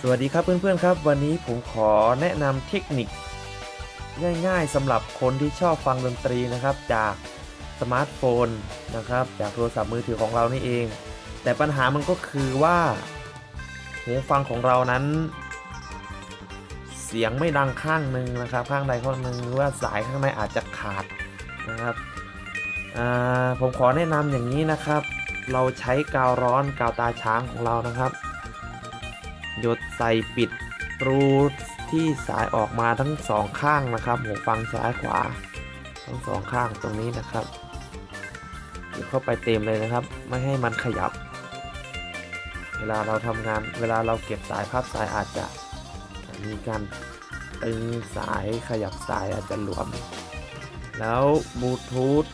สวัสดีครับเพื่อนๆครับ วันนี้ผมขอแนะนำเทคนิค ง่ายๆสำหรับคนที่ชอบฟังดนตรีนะครับ จากสมาร์ทโฟนนะครับ จากโทรศัพท์มือถือของเรานี่เอง แต่ปัญหามันก็คือว่าหูฟังของเรานั้น เสียงไม่ดังข้างหนึ่งนะครับ ข้างใดข้างหนึ่งหรือว่าสายข้างในอาจจะขาดนะครับผมขอแนะนำอย่างนี้นะครับ เราใช้กาวร้อนกาวตาช้างของเรานะครับ หยดใส่ปิดรูที่สายออกมาทั้งสองข้างนะครับหูฟังซ้ายขวา ทั้งสองข้างตรงนี้นะครับหยดเข้าไปเต็มเลยนะครับ ไม่ให้มันขยับ เวลาเราทำงานเวลาเราเก็บสายพับสายอาจจะมีการตึงสายขยับสายอาจจะหลวม แล้วบลูทูธ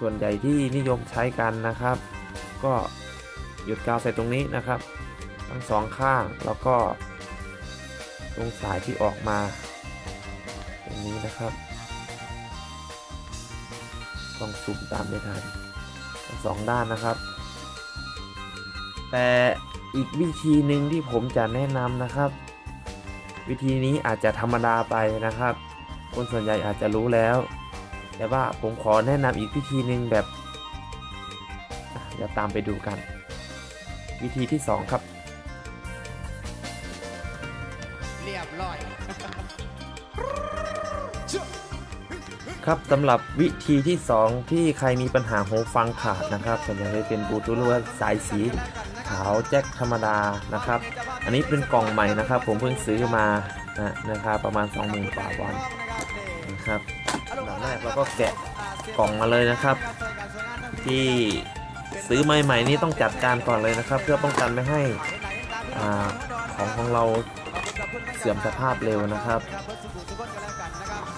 ส่วนใหญ่ที่นิยมใช้กันนะครับ ก็หยุดกาวใส่ตรงนี้นะครับ ทั้งสองข้างแล้วก็ ตรงสายที่ออกมา ตรงนี้นะครับต้องซูมตามไม่ทันทั้งสองด้านนะครับ แต่อีกวิธีหนึ่งที่ผมจะแนะนำนะครับ วิธีนี้อาจจะธรรมดาไปนะครับ คนส่วนใหญ่อาจจะรู้แล้ว แต่ว่าผมขอแนะนำอีกวิธีหนึ่งแบบอะเดี๋ยวตามไปดูกัน วิธีที่ 2 ครับ เรียบร้อยครับสำหรับวิธีที่ 2 ที่ใครมีปัญหาหูฟังขาดนะครับส่วนใหญ่จะเป็นบลูทูธหรือว่าสายสีขาวแจ็คธรรมดานะครับ อันนี้เป็นกล่องใหม่นะครับ ผมเพิ่งซื้อมานะนะครับประมาณ 20,000กว่าบอลนะครับอัน ดับแรกเราก็แกะกล่องมาเลยนะครับ ที่ซื้อใหม่ๆนี่ต้องจัดการก่อนเลยนะครับ เพื่อป้องกันไม่ให้อาของของเราเสื่อมสภาพเร็วนะครับ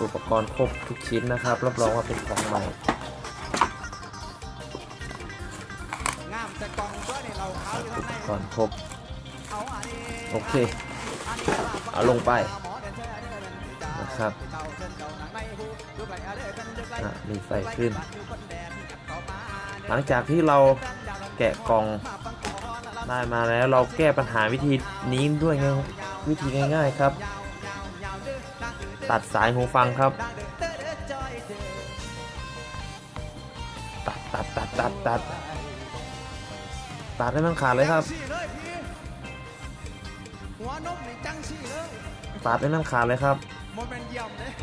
อุปกรณ์ครบทุกชิ้นนะครับ รับรองว่าเป็นของใหม่งามแต่กล่องตัวนี่เราขาวอยู่อุข้างปกรณ์ครบ โอเค เอาลงไป ครับเจ้าเชิญเจ้าหนังในหูดูไปเอาเด้อเป็นเด้อไปอะมีไฟขึ้นอยู่บนแดนเข้ามาหลังจากที่เราแกะกล่องได้มาแล้วเราแก้ปัญหาวิธีนี้ด้วยง่ายวิธีง่ายๆครับ ตัดสายหูฟังครับ ตัดตัดตัดตัดตัดตัดให้มันขาดเลยครับจังสี่เลยพี่หัวนมนี่จังสี่เลยตัดให้มันขาดเลยครับโมเม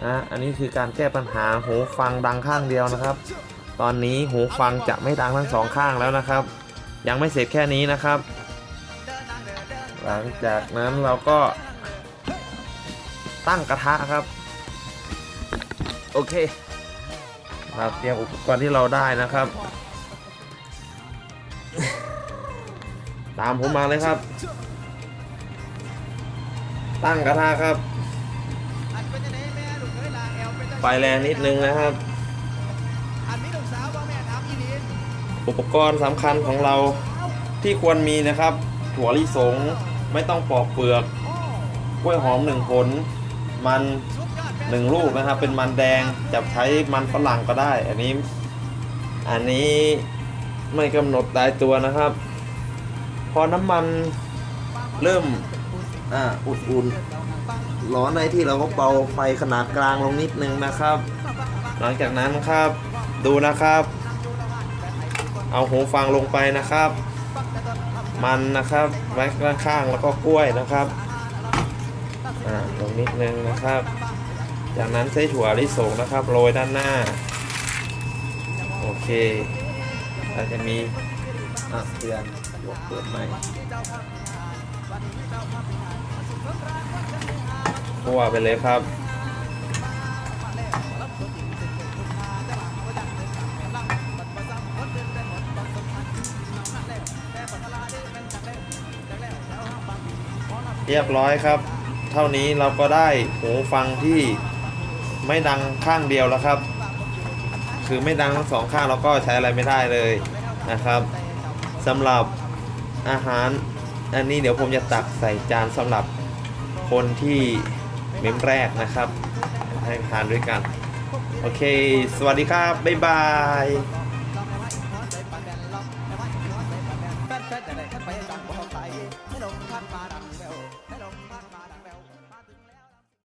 นะอันนี้คือการแก้ปัญหาหูฟังดังข้างเดียวนะครับ ตอนนี้หูฟังจะไม่ดังทั้งสองข้างแล้วนะครับ ยังไม่เสร็จแค่นี้นะครับ หลังจากนั้นเราก็ตั้งกระทะครับ โอเค เราเตรียมอุปกรณ์ที่เราได้นะครับ ตามผมมาเลยครับ ตั้งกระทะครับาแอลเป็นจังไฟแรงนิดนึงนะครับ อุปกรณ์สำคัญของเราที่ควรมีนะครับ ถั่วลิสงไม่ต้องปอกเปลือก กล้วยหอมหนึ่งผล มันหนึ่งลูกนะครับ เป็นมันแดงจะใช้มันฝรั่งก็ได้ อันนี้ อันนี้ไม่กำหนดตายตัวนะครับ พอน้ำมันเริ่มอ่าอุ่นๆ ร้อนในที่เราก็เบาไฟขนาดกลางลงนิดนึงนะครับ หลังจากนั้นครับดูนะครับ เอาหูฟังลงไปนะครับ มันนะครับไว้ข้างๆแล้วก็กล้วยนะครับอ่าลงนิดนึงนะครับ จากนั้นใช้ถั่วลิสงนะครับโรยด้านหน้าโอเคเราจะมีอะเตือนเปิดใหม่ มั่วไปเลยครับเรียบร้อยครับ เท่านี้เราก็ได้หูฟังที่ไม่ดังข้างเดียวแล้วครับ คือไม่ดังทั้งสองข้างเราก็ใช้อะไรไม่ได้เลยนะครับสำหรับอาหารอันนี้เดี๋ยวผมจะตักใส่จานสำหรับคนที่ มมแรกนะครับ ให้ทานด้วยกัน โอเค สวัสดีครับ บ๊ายบาย